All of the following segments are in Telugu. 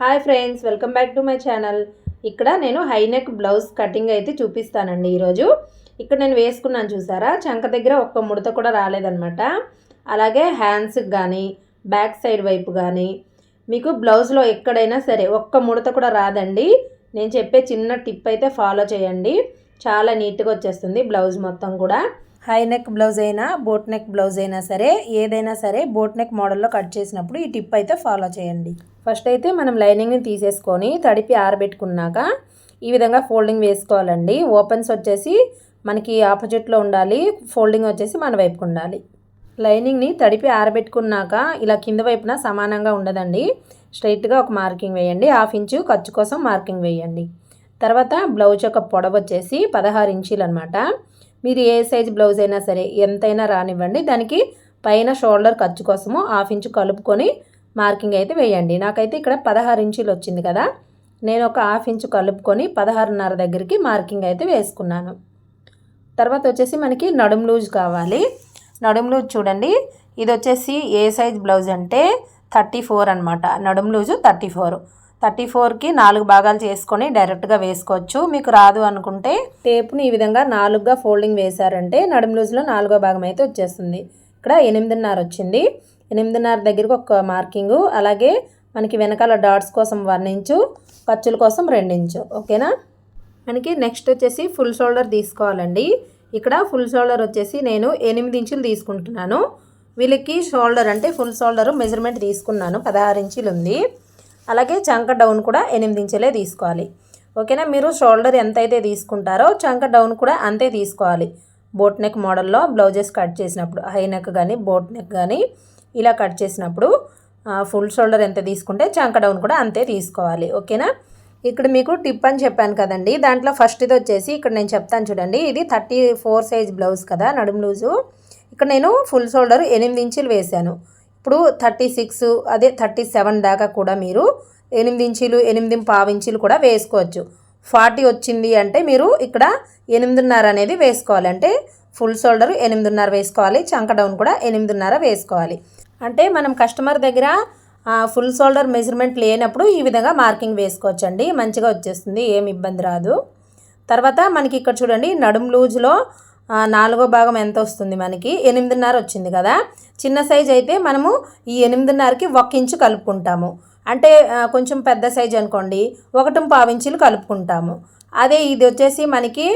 Hi friends welcome back to my channel. ఇక్కడ నేను హైనెక్ బ్లౌజ్ కటింగ్ అయితే చూపిస్తానండి ఈరోజు. ఇక్కడ నేను వేసుకున్నాను చూసారా? చంక దగ్గర ఒక్క ముడత కూడా రాలేదనమాట అలాగే హ్యాండ్స్కి కానీ బ్యాక్ సైడ్ వైపు కానీ మీకు బ్లౌజ్లో ఎక్కడైనా సరే ఒక్క ముడత కూడా రాదండి. నేను చెప్పే చిన్న టిప్ అయితే ఫాలో చేయండి. చాలా నీట్గా వచ్చేస్తుంది బ్లౌజ్ మొత్తం కూడా. హై నెక్ బ్లౌజ్ అయినా బోట్ నెక్ బ్లౌజ్ అయినా సరే ఏదైనా సరే బోట్ నెక్ మోడల్లో కట్ చేసినప్పుడు ఈ టిప్ అయితే ఫాలో చేయండి. ఫస్ట్ అయితే మనం లైనింగ్ని తీసేసుకొని తడిపి ఆరబెట్టుకున్నాక ఈ విధంగా ఫోల్డింగ్ వేసుకోవాలండి. ఓపెన్స్ వచ్చేసి మనకి ఆపోజిట్లో ఉండాలి ఫోల్డింగ్ వచ్చేసి మన వైపుకు ఉండాలి. లైనింగ్ని తడిపి ఆరబెట్టుకున్నాక ఇలా కింద వైపున సమానంగా ఉండదండి. స్ట్రైట్గా ఒక మార్కింగ్ వేయండి. హాఫ్ ఇంచు ఖర్చు కోసం మార్కింగ్ వేయండి. తర్వాత బ్లౌజ్ యొక్క పొడవు వచ్చేసి పదహారు ఇంచీలు అనమాట మీరు ఏ సైజ్ బ్లౌజ్ అయినా సరే ఎంతైనా రానివ్వండి. దానికి పైన షోల్డర్ ఖర్చు కోసము హాఫ్ ఇంచు కలుపుకొని మార్కింగ్ అయితే వేయండి. నాకైతే ఇక్కడ పదహారు ఇంచులు వచ్చింది కదా. నేను ఒక హాఫ్ ఇంచు కలుపుకొని పదహారున్నర దగ్గరికి మార్కింగ్ అయితే వేసుకున్నాను. తర్వాత వచ్చేసి మనకి నడుం లూజ్ కావాలి. నడుం లూజ్ చూడండి. ఇది వచ్చేసి ఏ సైజ్ బ్లౌజ్ అంటే థర్టీ ఫోర్ అనమాట నడుం లూజు థర్టీ ఫోర్. థర్టీ ఫోర్కి నాలుగు భాగాలు చేసుకొని డైరెక్ట్గా వేసుకోవచ్చు. మీకు రాదు అనుకుంటే టేప్ని ఈ విధంగా నాలుగుగా ఫోల్డింగ్ వేశారంటే నడుం లూజ్లో నాలుగో భాగం అయితే వచ్చేస్తుంది. ఇక్కడ ఎనిమిదిన్నర వచ్చింది. ఎనిమిదిన్నర దగ్గరికి ఒక మార్కింగు. అలాగే మనకి వెనకాల డాట్స్ కోసం వన్ ఇంచు ఖర్చుల కోసం రెండించు ఓకేనా? మనకి నెక్స్ట్ వచ్చేసి ఫుల్ షోల్డర్ తీసుకోవాలండి. ఇక్కడ ఫుల్ షోల్డర్ వచ్చేసి నేను ఎనిమిది ఇంచులు తీసుకుంటున్నాను. వీళ్ళకి షోల్డర్ అంటే ఫుల్ షోల్డర్ మెజర్మెంట్ తీసుకున్నాను. పదహారు ఇంచులు ఉంది. అలాగే చంక డౌన్ కూడా ఎనిమిది ఇంచులే తీసుకోవాలి. ఓకేనా? మీరు షోల్డర్ ఎంత అయితే తీసుకుంటారో చంక డౌన్ కూడా అంతే తీసుకోవాలి. బోట్ నెక్ మోడల్లో బ్లౌజెస్ కట్ చేసినప్పుడు హై నెక్ కానీ బోట్ నెక్ కానీ. ఇలా కట్ చేసినప్పుడు ఫుల్ షోల్డర్ ఎంత తీసుకుంటే చంక డౌన్ కూడా అంతే తీసుకోవాలి. ఓకేనా? ఇక్కడ మీకు టిప్ అని చెప్పాను కదండి. దాంట్లో ఫస్ట్ ఇది వచ్చేసి ఇక్కడ నేను చెప్తాను చూడండి. ఇది థర్టీ ఫోర్ సైజ్ బ్లౌజ్ కదా నడుము లూజు. ఇక్కడ నేను ఫుల్ షోల్డర్ ఎనిమిది ఇంచులు వేశాను. ఇప్పుడు థర్టీ సిక్స్ అదే థర్టీ సెవెన్ దాకా కూడా మీరు ఎనిమిది ఇంచులు ఎనిమిది పావు ఇంచులు కూడా వేసుకోవచ్చు. ఫార్టీ వచ్చింది అంటే మీరు ఇక్కడ ఎనిమిదిన్నర అనేది వేసుకోవాలి. అంటే ఫుల్ షోల్డర్ ఎనిమిదిన్నర వేసుకోవాలి చంక డౌన్ కూడా ఎనిమిదిన్నర వేసుకోవాలి. అంటే మనం కస్టమర్ దగ్గర ఫుల్ షోల్డర్ మెజర్మెంట్ లేనప్పుడు ఈ విధంగా మార్కింగ్ వేసుకోవచ్చండి. మంచిగా వచ్చేస్తుంది ఏమి ఇబ్బంది రాదు. తర్వాత మనకి ఇక్కడ చూడండి నడుం లూజ్లో నాలుగో భాగం ఎంత వస్తుంది మనకి? ఎనిమిదిన్నర వచ్చింది కదా. చిన్న సైజ్ అయితే మనము ఈ ఎనిమిదిన్నరకి ఒక ఇంచు కలుపుకుంటాము. అంటే కొంచెం పెద్ద సైజ్ అనుకోండి ఒకటి పావించులు కలుపుకుంటాము. అదే ఇది వచ్చేసి మనకి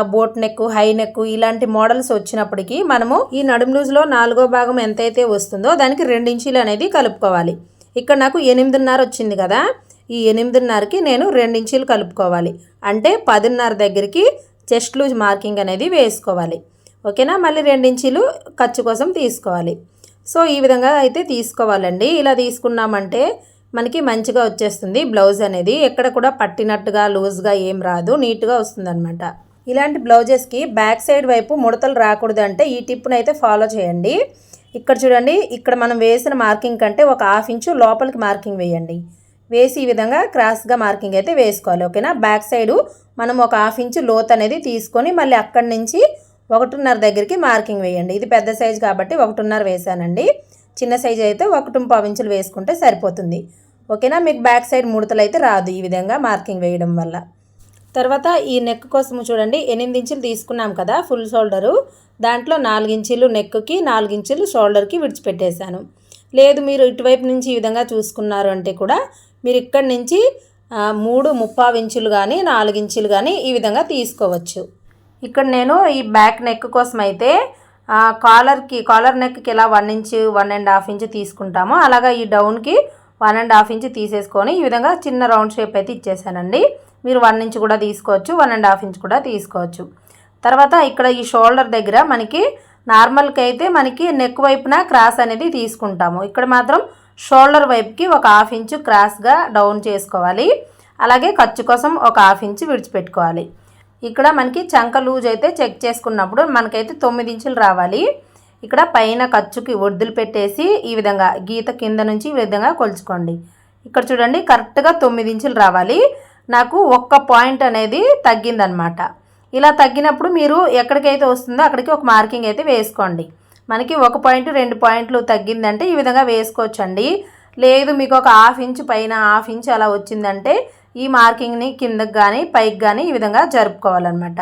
బోట్ నెక్ హై నెక్ ఇలాంటి మోడల్స్ వచ్చినప్పటికీ మనము ఈ నడుం లూజ్లో నాలుగో భాగం ఎంతైతే వస్తుందో దానికి రెండు అనేది కలుపుకోవాలి. ఇక్కడ నాకు ఎనిమిదిన్నర వచ్చింది కదా ఈ ఎనిమిదిన్నరకి నేను రెండు కలుపుకోవాలి. అంటే పదిన్నర దగ్గరికి చెస్ట్ లూజ్ మార్కింగ్ అనేది వేసుకోవాలి. ఓకేనా? మళ్ళీ రెండించీలు ఖర్చు కోసం తీసుకోవాలి. సో ఈ విధంగా అయితే తీసుకోవాలండి. ఇలా తీసుకున్నామంటే మనకి మంచిగా వచ్చేస్తుంది బ్లౌజ్ అనేది. ఎక్కడ కూడా పట్టినట్టుగా లూజ్గా ఏం రాదు. నీట్గా వస్తుందన్నమాట. ఇలాంటి బ్లౌజెస్కి బ్యాక్ సైడ్ వైపు ముడతలు రాకూడదు అంటే ఈ టిప్ను అయితే ఫాలో చేయండి. ఇక్కడ చూడండి ఇక్కడ మనం వేసిన మార్కింగ్ కంటే ఒక హాఫ్ ఇంచు లోపలికి మార్కింగ్ వేయండి. వేసి ఈ విధంగా క్రాస్గా మార్కింగ్ అయితే వేసుకోవాలి ఓకేనా? బ్యాక్ సైడు మనం ఒక హాఫ్ ఇంచు లోత్ అనేది తీసుకొని మళ్ళీ అక్కడి నుంచి ఒకటిన్నర దగ్గరికి మార్కింగ్ వేయండి. ఇది పెద్ద సైజు కాబట్టి ఒకటిన్నర వేసానండి. చిన్న సైజు అయితే ఒకటి పావు ఇంచులు వేసుకుంటే సరిపోతుంది. ఓకేనా? మీకు బ్యాక్ సైడ్ ముడతలు అయితే రాదు ఈ విధంగా మార్కింగ్ వేయడం వల్ల. తర్వాత ఈ నెక్ కోసం చూడండి ఎనిమిది ఇంచులు తీసుకున్నాం కదా ఫుల్ షోల్డరు దాంట్లో నాలుగించులు నెక్కి నాలుగించులు షోల్డర్కి విడిచిపెట్టేశాను. లేదు మీరు ఇటువైపు నుంచి ఈ విధంగా చూసుకున్నారు అంటే కూడా మీరు ఇక్కడి నుంచి మూడు ముప్పావు ఇంచులు కానీ నాలుగు ఇంచులు కానీ ఈ విధంగా తీసుకోవచ్చు. ఇక్కడ నేను ఈ బ్యాక్ నెక్ కోసం అయితే కాలర్కి కాలర్ నెక్కి ఇలా one inch one and half inch తీసుకుంటాము అలాగా ఈ డౌన్కి వన్ అండ్ హాఫ్ ఇంచ్ తీసేసుకొని ఈ విధంగా చిన్న రౌండ్ షేప్ అయితే ఇచ్చేసానండి మీరు వన్ ఇంచ్ కూడా తీసుకోవచ్చు వన్ అండ్ హాఫ్ ఇంచ్ కూడా తీసుకోవచ్చు. తర్వాత ఇక్కడ ఈ షోల్డర్ దగ్గర మనకి నార్మల్కి అయితే మనకి నెక్ వైపున క్రాస్ అనేది తీసుకుంటాము. ఇక్కడ మాత్రం షోల్డర్ వైపుకి ఒక హాఫ్ ఇంచు క్రాస్గా డౌన్ చేసుకోవాలి. అలాగే ఖర్చు కోసం ఒక హాఫ్ ఇంచు విడిచిపెట్టుకోవాలి. ఇక్కడ మనకి చంక లూజ్ అయితే చెక్ చేసుకున్నప్పుడు మనకైతే తొమ్మిది ఇంచులు రావాలి. ఇక్కడ పైన ఖర్చుకి ఒడ్దులు పెట్టేసి ఈ విధంగా గీత కింద నుంచి ఈ విధంగా కొలుచుకోండి. ఇక్కడ చూడండి కరెక్ట్గా తొమ్మిది ఇంచులు రావాలి. నాకు ఒక్క పాయింట్ అనేది తగ్గిందనమాట. ఇలా తగ్గినప్పుడు మీరు ఎక్కడికైతే వస్తుందో అక్కడికి ఒక మార్కింగ్ అయితే వేసుకోండి. మనకి ఒక పాయింట్ రెండు పాయింట్లు తగ్గిందంటే ఈ విధంగా వేసుకోవచ్చండి. లేదు మీకు ఒక హాఫ్ ఇంచ్ పైన హాఫ్ ఇంచ్ అలా వచ్చిందంటే ఈ మార్కింగ్ని కిందకి కానీ పైకి కానీ ఈ విధంగా జరుపుకోవాలన్నమాట.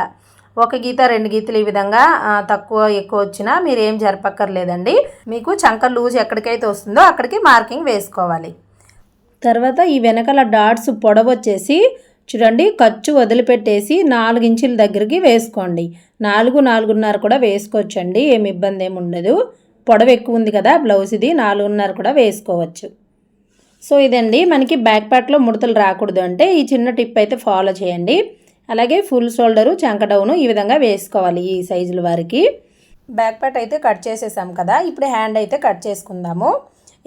ఒక గీత రెండు గీతలు ఈ విధంగా తక్కువ ఎక్కువ వచ్చినా మీరు ఏం జరపక్కర్లేదండి. మీకు చంక లూజ్ ఎక్కడికైతే వస్తుందో అక్కడికి మార్కింగ్ వేసుకోవాలి. తర్వాత ఈ వెనకాల డాట్స్ పొడవచ్చేసి చూడండి ఖర్చు వదిలిపెట్టేసి నాలుగు ఇంచుల దగ్గరికి వేసుకోండి. నాలుగు నాలుగున్నర కూడా వేసుకోవచ్చండి ఏమి ఇబ్బంది ఏమి ఉండదు. పొడవు ఎక్కువ ఉంది కదా బ్లౌజ్ ఇది నాలుగున్నర కూడా వేసుకోవచ్చు. సో ఇదండి మనకి బ్యాక్ పార్ట్లో ముడతలు రాకూడదు అంటే ఈ చిన్న టిప్ అయితే ఫాలో చేయండి. అలాగే ఫుల్ షోల్డరు చంకడౌను ఈ విధంగా వేసుకోవాలి ఈ సైజుల వారికి. బ్యాక్ పార్ట్ అయితే కట్ చేసేసాం కదా ఇప్పుడు హ్యాండ్ అయితే కట్ చేసుకుందాము.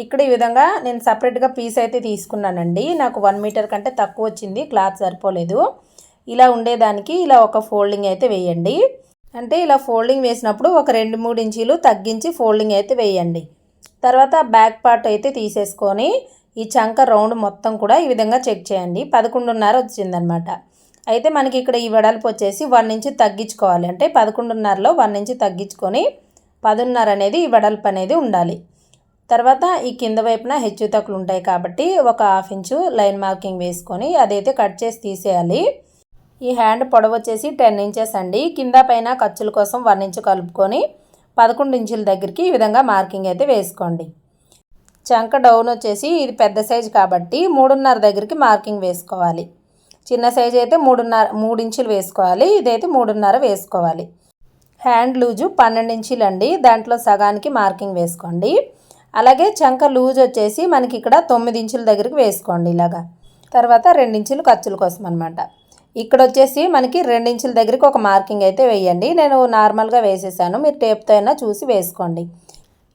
ఇక్కడ ఈ విధంగా నేను సపరేట్గా పీస్ అయితే తీసుకున్నానండి. నాకు వన్ మీటర్ కంటే తక్కువ వచ్చింది. క్లాత్ సరిపోలేదు. ఇలా ఉండేదానికి ఇలా ఒక ఫోల్డింగ్ అయితే వేయండి. అంటే ఇలా ఫోల్డింగ్ వేసినప్పుడు ఒక రెండు మూడు ఇంచీలు తగ్గించి ఫోల్డింగ్ అయితే వేయండి. తర్వాత బ్యాక్ పార్ట్ అయితే తీసేసుకొని ఈ చంక రౌండ్ మొత్తం కూడా ఈ విధంగా చెక్ చేయండి. పదకొండున్నర వచ్చిందనమాట అయితే మనకి ఇక్కడ ఈ వెడల్పు వచ్చేసి వన్ ఇంచ్ తగ్గించుకోవాలి. అంటే పదకొండున్నరలో వన్ ఇంచ్ తగ్గించుకొని పదున్నర అనేది ఈ వెడల్పు అనేది ఉండాలి. తర్వాత ఈ కింద వైపున హెచ్చు తక్కులు ఉంటాయి కాబట్టి ఒక హాఫ్ ఇంచు లైన్ మార్కింగ్ వేసుకొని అదైతే కట్ చేసి తీసేయాలి. ఈ హ్యాండ్ పొడవు వచ్చేసి టెన్ ఇంచెస్ అండి. కింద పైన ఖర్చుల కోసం వన్ ఇంచు కలుపుకొని పదకొండు ఇంచుల దగ్గరికి ఈ విధంగా మార్కింగ్ అయితే వేసుకోండి. చంక డౌన్ వచ్చేసి ఇది పెద్ద సైజు కాబట్టి మూడున్నర దగ్గరికి మార్కింగ్ వేసుకోవాలి. చిన్న సైజు అయితే మూడున్నర మూడు ఇంచులు వేసుకోవాలి. ఇదైతే మూడున్నర వేసుకోవాలి. హ్యాండ్ లూజు పన్నెండు ఇంచులు అండి దాంట్లో సగానికి మార్కింగ్ వేసుకోండి. అలాగే చంక లూజ్ వచ్చేసి మనకి ఇక్కడ తొమ్మిది ఇంచుల దగ్గరికి వేసుకోండి ఇలాగా. తర్వాత రెండించులు ఖర్చుల కోసం అనమాట ఇక్కడ వచ్చేసి మనకి రెండించుల దగ్గరికి ఒక మార్కింగ్ అయితే వేయండి. నేను నార్మల్గా వేసేసాను. మీరు టేప్తో అయినా చూసి వేసుకోండి.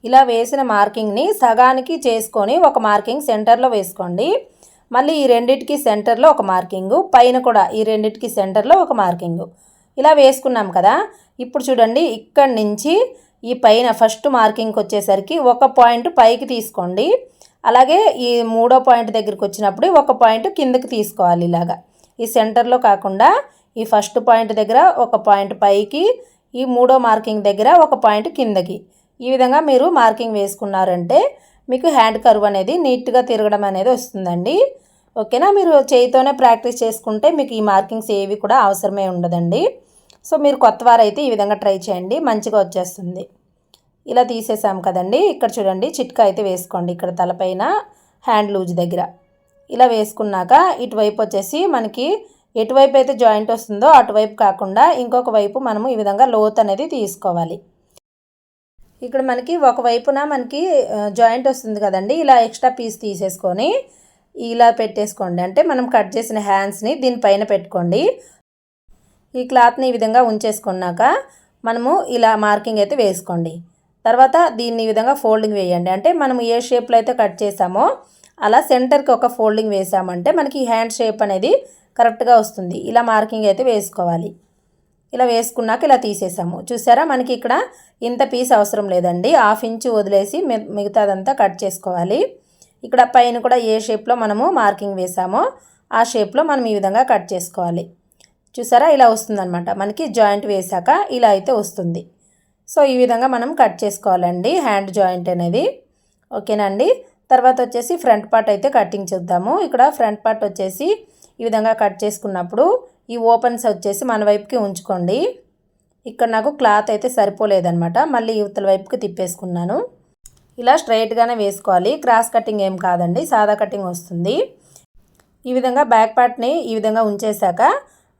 ఇలా వేసిన మార్కింగ్ని సగానికి చేసుకొని ఒక మార్కింగ్ సెంటర్లో వేసుకోండి. మళ్ళీ ఈ రెండింటికి సెంటర్లో ఒక మార్కింగు పైన కూడా ఈ రెండింటికి సెంటర్లో ఒక మార్కింగు. ఇలా వేసుకున్నాం కదా. ఇప్పుడు చూడండి ఇక్కడి నుంచి ఈ పైన ఫస్ట్ మార్కింగ్కి వచ్చేసరికి ఒక పాయింట్ పైకి తీసుకోండి. అలాగే ఈ మూడో పాయింట్ దగ్గరికి వచ్చినప్పుడు ఒక పాయింట్ కిందకి తీసుకోవాలి ఇలాగా. ఈ సెంటర్లో కాకుండా ఈ ఫస్ట్ పాయింట్ దగ్గర ఒక పాయింట్ పైకి ఈ మూడో మార్కింగ్ దగ్గర ఒక పాయింట్ కిందకి. ఈ విధంగా మీరు మార్కింగ్ వేసుకున్నారంటే మీకు హ్యాండ్ కర్వ్ అనేది నీట్గా తిరగడం అనేది వస్తుందండి. ఓకేనా? మీరు చేయితోనే ప్రాక్టీస్ చేసుకుంటే మీకు ఈ మార్కింగ్స్ ఏవి కూడా అవసరమే ఉండదండి. సో మీరు కొత్త వారైతే ఈ విధంగా ట్రై చేయండి మంచిగా వచ్చేస్తుంది. ఇలా తీసేసాం కదండి ఇక్కడ చూడండి చిట్కా అయితే వేసుకోండి ఇక్కడ తలపైన హ్యాండ్ లూజ్ దగ్గర. ఇలా వేసుకున్నాక ఇటువైపు వచ్చేసి మనకి ఎటువైపు అయితే జాయింట్ వస్తుందో అటువైపు కాకుండా ఇంకొక వైపు మనము ఈ విధంగా లోత్ అనేది తీసుకోవాలి. ఇక్కడ మనకి ఒక వైపున మనకి జాయింట్ వస్తుంది కదండి ఇలా ఎక్స్ట్రా పీస్ తీసేసుకొని ఇలా పెట్టేసుకోండి. అంటే మనం కట్ చేసిన హ్యాండ్స్ని దీనిపైన పెట్టుకోండి. ఈ క్లాత్ని ఈ విధంగా ఉంచేసుకున్నాక మనము ఇలా మార్కింగ్ అయితే వేసుకోండి. తర్వాత దీన్ని ఈ విధంగా ఫోల్డింగ్ వేయండి. అంటే మనం ఏ షేప్లో అయితే కట్ చేసామో అలా సెంటర్కి ఒక ఫోల్డింగ్ వేసామంటే మనకి హ్యాండ్ షేప్ అనేది కరెక్ట్గా వస్తుంది. ఇలా మార్కింగ్ అయితే వేసుకోవాలి. ఇలా వేసుకున్నాక ఇలా తీసేసాము. చూసారా? మనకి ఇక్కడ ఇంత పీస్ అవసరం లేదండి. హాఫ్ ఇంచు వదిలేసి మి- మిగతాదంతా కట్ చేసుకోవాలి. ఇక్కడ పైన కూడా ఏ షేప్లో మనము మార్కింగ్ వేసామో ఆ షేప్లో మనం ఈ విధంగా కట్ చేసుకోవాలి. చూసారా? ఇలా వస్తుందన్నమాట. మనకి జాయింట్ వేసాక ఇలా అయితే వస్తుంది. సో ఈ విధంగా మనం కట్ చేసుకోవాలండి. హ్యాండ్ జాయింట్ అనేది. ఓకేనండి తర్వాత వచ్చేసి ఫ్రంట్ పార్ట్ అయితే కటింగ్ చూద్దాము. ఇక్కడ ఫ్రంట్ పార్ట్ వచ్చేసి ఈ విధంగా కట్ చేసుకున్నప్పుడు ఈ ఓపెన్స్ వచ్చేసి మన వైపుకి ఉంచుకోండి. ఇక్కడ నాకు క్లాత్ అయితే సరిపోలేదనమాట మళ్ళీ యువతల వైపుకి తిప్పేసుకున్నాను. ఇలా స్ట్రైట్గానే వేసుకోవాలి. క్రాస్ కటింగ్ ఏం కాదండి. సాదా కటింగ్ వస్తుంది. ఈ విధంగా బ్యాక్ పార్ట్ని ఈ విధంగా ఉంచేశాక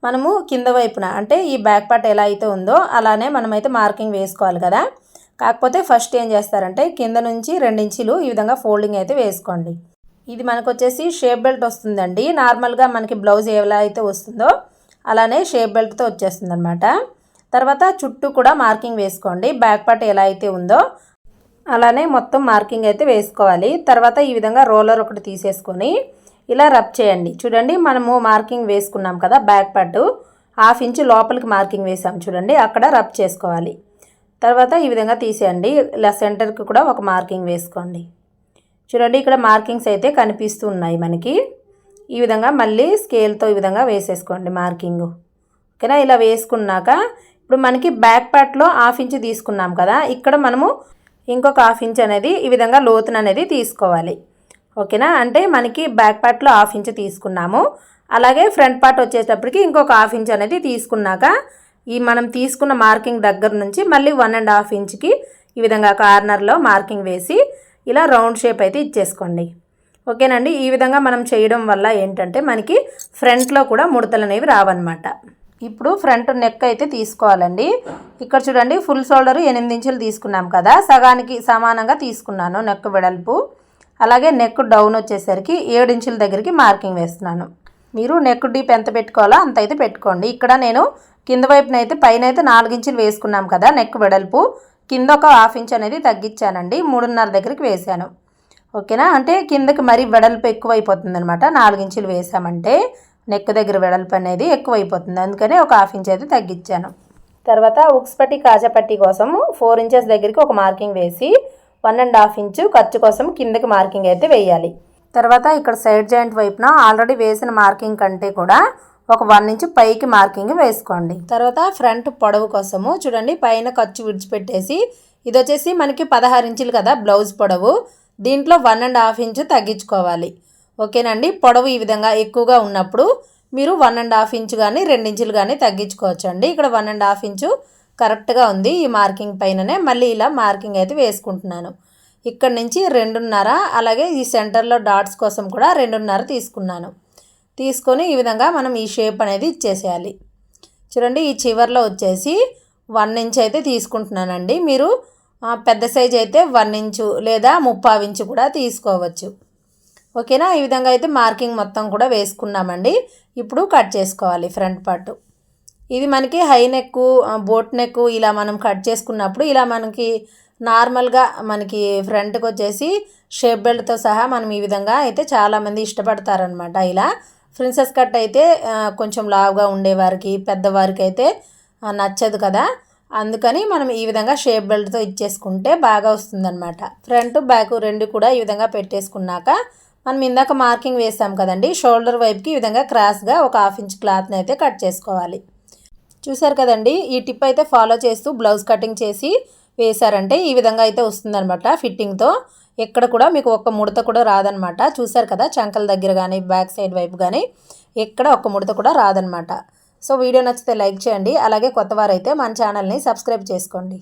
మనము కింద వైపున అంటే ఈ బ్యాక్ పార్ట్ ఎలా అయితే ఉందో అలానే మనమైతే మార్కింగ్ వేసుకోవాలి కదా. కాకపోతే ఫస్ట్ ఏం చేస్తారంటే కింద నుంచి రెండించీలు ఈ విధంగా ఫోల్డింగ్ అయితే వేసుకోండి. ఇది మనకు వచ్చేసి షేప్ బెల్ట్ వస్తుందండి. నార్మల్గా మనకి బ్లౌజ్ ఎలా అయితే వస్తుందో అలానే షేప్ బెల్ట్తో వచ్చేస్తుంది అనమాట తర్వాత చుట్టూ కూడా మార్కింగ్ వేసుకోండి. బ్యాక్ పార్ట్ ఎలా అయితే ఉందో అలానే మొత్తం మార్కింగ్ అయితే వేసుకోవాలి. తర్వాత ఈ విధంగా రోలర్ ఒకటి తీసేసుకొని ఇలా రబ్ చేయండి. చూడండి మనము మార్కింగ్ వేసుకున్నాం కదా బ్యాక్ పట్టు హాఫ్ ఇంచు లోపలికి మార్కింగ్ వేసాం చూడండి అక్కడ రబ్ చేసుకోవాలి. తర్వాత ఈ విధంగా తీసేయండి. ఇలా సెంటర్కి కూడా ఒక మార్కింగ్ వేసుకోండి. చూడండి ఇక్కడ మార్కింగ్స్ అయితే కనిపిస్తున్నాయి మనకి. ఈ విధంగా మళ్ళీ స్కేల్తో ఈ విధంగా వేసేసుకోండి మార్కింగ్. ఓకేనా? ఇలా వేసుకున్నాక ఇప్పుడు మనకి బ్యాక్ పార్ట్లో హాఫ్ ఇంచ్ తీసుకున్నాం కదా ఇక్కడ మనము ఇంకొక హాఫ్ ఇంచ్ అనేది ఈ విధంగా లోతున అనేది తీసుకోవాలి. ఓకేనా? అంటే మనకి బ్యాక్ పార్ట్లో హాఫ్ ఇంచ్ తీసుకున్నాము. అలాగే ఫ్రంట్ పార్ట్ వచ్చేటప్పటికి ఇంకొక హాఫ్ ఇంచ్ అనేది తీసుకున్నాక ఈ మనం తీసుకున్న మార్కింగ్ దగ్గర నుంచి మళ్ళీ వన్ అండ్ హాఫ్ ఇంచ్కి ఈ విధంగా కార్నర్లో మార్కింగ్ వేసి ఇలా రౌండ్ షేప్ అయితే ఇచ్చేసుకోండి. ఓకేనండి? ఈ విధంగా మనం చేయడం వల్ల ఏంటంటే మనకి ఫ్రంట్లో కూడా ముడతలు అనేవి రావన్నమాట. ఇప్పుడు ఫ్రంట్ నెక్ అయితే తీసుకోవాలండి. ఇక్కడ చూడండి ఫుల్ షోల్డర్ ఎనిమిది ఇంచులు తీసుకున్నాం కదా. సగానికి సమానంగా తీసుకున్నాను నెక్ వెడల్పు. అలాగే నెక్ డౌన్ వచ్చేసరికి ఏడు ఇంచుల దగ్గరికి మార్కింగ్ వేస్తున్నాను. మీరు నెక్ డీప్ ఎంత పెట్టుకోవాలో అంత అయితే పెట్టుకోండి. ఇక్కడ నేను కింద వైపున అయితే పైన అయితే నాలుగు ఇంచులు వేసుకున్నాం కదా నెక్ వెడల్పు. కింద ఒక హాఫ్ ఇంచ్ అనేది తగ్గించానండి. మూడున్నర దగ్గరికి వేసాను ఓకేనా? అంటే కిందకి మరీ వెడల్పు ఎక్కువైపోతుంది అనమాట నాలుగు ఇంచులు వేసామంటే నెక్ దగ్గర వెడల్పు అనేది ఎక్కువైపోతుంది. అందుకనే ఒక హాఫ్ ఇంచ్ అయితే తగ్గించాను. తర్వాత ఉక్స్ పట్టి కాజాపట్టి కోసం ఫోర్ ఇంచెస్ దగ్గరికి ఒక మార్కింగ్ వేసి వన్ అండ్ హాఫ్ ఇంచు ఖర్చు కోసం కిందకి మార్కింగ్ అయితే వేయాలి. తర్వాత ఇక్కడ సైడ్ జాయింట్ వైపున ఆల్రెడీ వేసిన మార్కింగ్ కంటే కూడా ఒక వన్ ఇంచ్ పైకి మార్కింగ్ వేసుకోండి. తర్వాత ఫ్రంట్ పొడవు కోసము చూడండి పైన ఖర్చు విడిచిపెట్టేసి ఇది వచ్చేసి మనకి పదహారు ఇంచులు కదా బ్లౌజ్ పొడవు. దీంట్లో వన్ అండ్ హాఫ్ ఇంచు తగ్గించుకోవాలి. ఓకేనండి? పొడవు ఈ విధంగా ఎక్కువగా ఉన్నప్పుడు మీరు వన్ అండ్ హాఫ్ ఇంచు కానీ రెండు ఇంచులు కానీ తగ్గించుకోవచ్చు అండి ఇక్కడ వన్ అండ్ హాఫ్ ఇంచు కరెక్ట్గా ఉంది ఈ మార్కింగ్ పైననే. మళ్ళీ ఇలా మార్కింగ్ అయితే వేసుకుంటున్నాను. ఇక్కడ నుంచి రెండున్నర అలాగే ఈ సెంటర్లో డాట్స్ కోసం కూడా రెండున్నర తీసుకున్నాను. తీసుకొని ఈ విధంగా మనం ఈ షేప్ అనేది ఇచ్చేసేయాలి. చూడండి ఈ చివర్లో వచ్చేసి వన్ ఇంచ్ అయితే తీసుకుంటున్నానండి. మీరు పెద్ద సైజ్ అయితే వన్ ఇంచు లేదా ముప్పావు ఇంచు కూడా తీసుకోవచ్చు. ఓకేనా? ఈ విధంగా అయితే మార్కింగ్ మొత్తం కూడా వేసుకున్నామండి. ఇప్పుడు కట్ చేసుకోవాలి ఫ్రంట్ పార్ట్. ఇది మనకి హై నెక్ బోట్ నెక్ ఇలా మనం కట్ చేసుకున్నప్పుడు ఇలా మనకి నార్మల్గా మనకి ఫ్రంట్కి వచ్చేసి షేప్ బెల్ట్తో సహా మనం ఈ విధంగా అయితే చాలామంది ఇష్టపడతారనమాట ఇలా ప్రిన్సెస్ కట్ అయితే కొంచెం లావుగా ఉండేవారికి పెద్దవారికి అయితే నచ్చదు కదా. అందుకని మనం ఈ విధంగా షేప్ బెల్ట్తో ఇచ్చేసుకుంటే బాగా వస్తుందన్నమాట. ఫ్రంట్ బ్యాక్ రెండు కూడా ఈ విధంగా పెట్టేసుకున్నాక మనం ఇందాక మార్కింగ్ వేసాం కదండి షోల్డర్ వైపుకి ఈ విధంగా క్రాస్గా ఒక హాఫ్ ఇంచ్ క్లాత్ని అయితే కట్ చేసుకోవాలి. చూసారు కదండి ఈ టిప్ అయితే ఫాలో చేస్తూ బ్లౌజ్ కటింగ్ చేసి వేశారంటే ఈ విధంగా అయితే వస్తుందనమాట ఫిట్టింగ్తో. ఎక్కడ కూడా మీకు ఒక్క ముడత కూడా రాదనమాట చూసారు కదా చంకల దగ్గర కానీ బ్యాక్ సైడ్ వైపు కానీ ఎక్కడ ఒక్క ముడత కూడా రాదనమాట సో వీడియో నచ్చితే లైక్ చేయండి అలాగే కొత్తవారైతే మన ఛానల్ని సబ్స్క్రైబ్ చేసుకోండి.